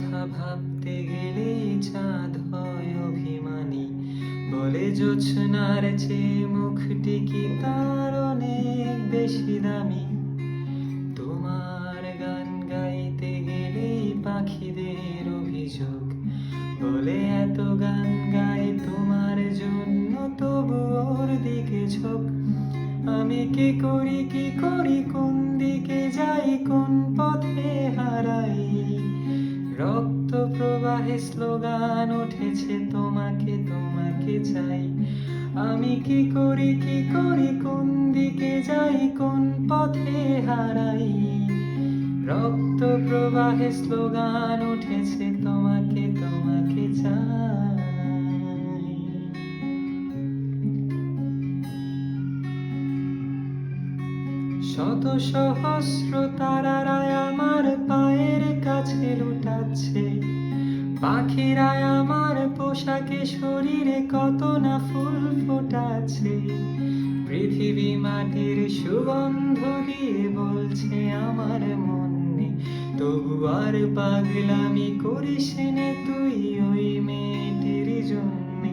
কথা ভাবতে গেলে চাঁদ হয় অভিমানী। বলে জোছনার চেয়ে মুখটি কি তার অনেক বেশি দামি? তোমার গান গাইতে গেলেই পাখিদের অভিযোগ। বলে এত গান গাই তোমার জন্য তবু ওর দিকে ঝোঁক। আমি কি করি কি করি, কোন দিকে যাই, কোন পথে রক্ত প্রবাহে স্লোগান উঠেছে, তোমাকে তোমাকে চাই। আমি কি করি কি করি, কোন দিকে যাই, কোন পথে হারাই? রক্ত প্রবাহে স্লোগান উঠেছে, তোমাকে তোমাকে চাই। শত সহস্র তারারায় আমার পায়ের কাছে লুটাচ্ছে। পাখিরা আমার পোশাকে শরীরে কত না ফুল ফোটাচ্ছে। পৃথিবী মাটির সুগন্ধ দিয়ে বলছে আমার মনে, তবু আর পাগলামি করিস নে তুই ওই মেয়েটির জন্যে।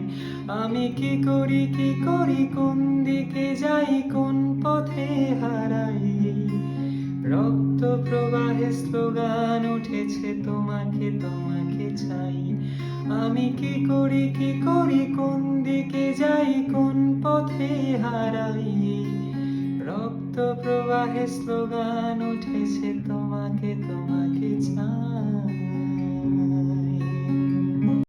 আমি কি করি কি করি, কোন দিকে যাই, কোন পথে হারাই রক্ত প্রবাহে স্লোগান উঠেছে, তোমাকে তোমাকে চাই। আমি কি করি কি করি, কোন দিকে যাই, কোন পথে হারাই? রক্ত প্রবাহে স্লোগান উঠেছে, তোমাকে তোমাকে চাই।